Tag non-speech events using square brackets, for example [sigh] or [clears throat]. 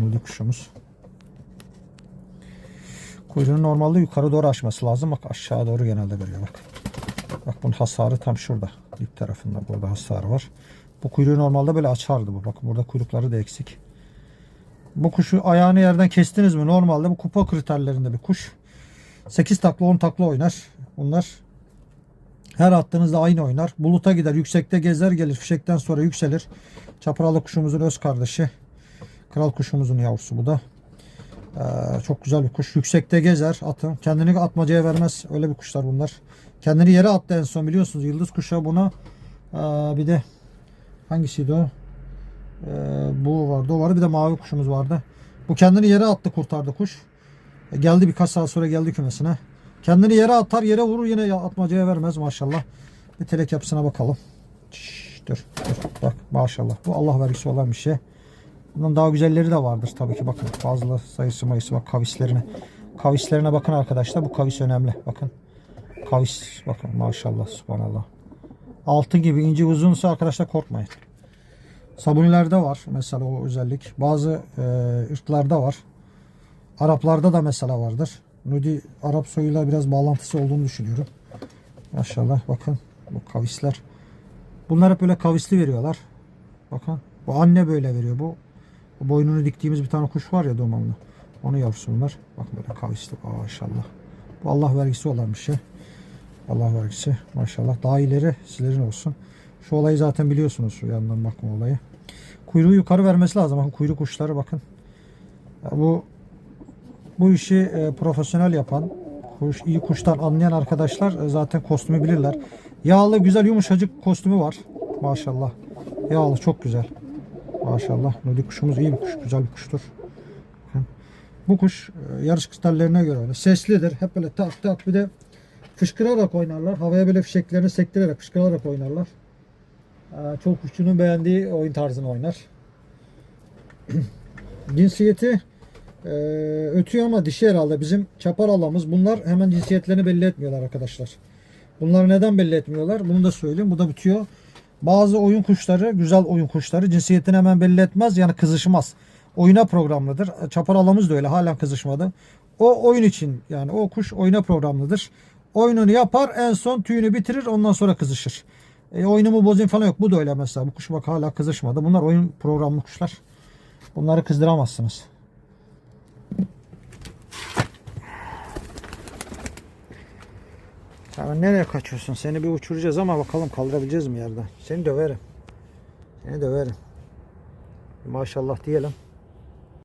Burada kuşumuz. Kuyruğunu normalde yukarı doğru açması lazım. Bak aşağı doğru genelde veriyor bak. Bak bunun hasarı tam şurada. Dip tarafında burada hasarı var. Bu kuyruğu normalde böyle açardı bu. Bakın burada kuyrukları da eksik. Bu kuşu ayağını yerden kestiniz mi? Normalde bu kupa kriterlerinde bir kuş. 8 takla 10 takla oynar. Bunlar her attığınızda aynı oynar. Buluta gider. Yüksekte gezer gelir. Fişekten sonra yükselir. Çapralı kuşumuzun öz kardeşi. Kral kuşumuzun yavrusu bu da. Ee, çok güzel bir kuş. Yüksekte gezer atın. Kendini atmacaya vermez. Öyle bir kuşlar bunlar. Kendini yere attı en son biliyorsunuz. Yıldız kuşağı buna ee, bir de hangisiydi o? Ee, bu vardı. O vardı. Bir de mavi kuşumuz vardı. Bu kendini yere attı kurtardı kuş. E, geldi birkaç saat sonra geldi kümesine. Kendini yere atar yere vurur yine ya- atmacaya vermez maşallah. Bir telek yapısına bakalım. Şşş, dur, dur bak maşallah. Bu Allah vergisi olan bir şey. Bunun daha güzelleri de vardır tabii ki bakın. Fazla sayısı mayısı bak kavislerine. Kavislerine bakın arkadaşlar. Bu kavis önemli. Bakın. Kavis bakın maşallah subhanallah. Altın gibi ince uzunsa arkadaşlar korkmayın. Sabunilerde var mesela o özellik. Bazı e, ırklarda var. Araplarda da mesela vardır. Nudi Arap soyuyla biraz bağlantısı olduğunu düşünüyorum. Maşallah bakın bu kavisler. Bunlar hep böyle kavisli veriyorlar. Bakın bu anne böyle veriyor bu. Boynunu diktiğimiz bir tane kuş var ya dumanlı. Onu yavrusu bunlar. Bakın böyle kavisli maşallah. Bu Allah vergisi olan bir şey. Allah vergisi maşallah. Daha ileri sizlerin olsun. Şu olayı zaten biliyorsunuz şu yandan bakma olayı. Kuyruğu yukarı vermesi lazım. Bakın kuyruk kuşları bakın. Bu bu işi e, profesyonel yapan, kuş, iyi kuştan anlayan arkadaşlar e, zaten kostümü bilirler. Yağlı, güzel, yumuşacık kostümü var. Maşallah. Yağlı, çok güzel. Maşallah. Nudi kuşumuz iyi bir kuş, güzel bir kuştur. Bu kuş e, yarış kriterlerine göre öyle. Seslidir. Hep böyle tak tak bir de fışkırarak oynarlar. Havaya böyle fişeklerini sektirerek fışkırarak oynarlar. E, Çok kuşçunun beğendiği oyun tarzını oynar. [clears throat] Cinsiyeti ee, ötüyor ama dişi herhalde. Bizim çapar alamız. Bunlar hemen cinsiyetlerini belli etmiyorlar arkadaşlar. Bunları neden belli etmiyorlar? Bunu da söyleyeyim. Bu da bitiyor. Bazı oyun kuşları, güzel oyun kuşları cinsiyetini hemen belli etmez. Yani kızışmaz. Oyuna programlıdır. Çapar alamız da öyle. Halen kızışmadı. O oyun için yani o kuş oyuna programlıdır. Oyununu yapar en son tüyünü bitirir ondan sonra kızışır. E, oyunumu bozayım falan yok. Bu da öyle mesela. Bu kuş bak hala kızışmadı. Bunlar oyun programlı kuşlar. Bunları kızdıramazsınız. Sen nereye kaçıyorsun? Seni bir uçuracağız ama bakalım kaldırabileceğiz mi yerden? Seni döverim. Seni döverim. Maşallah diyelim.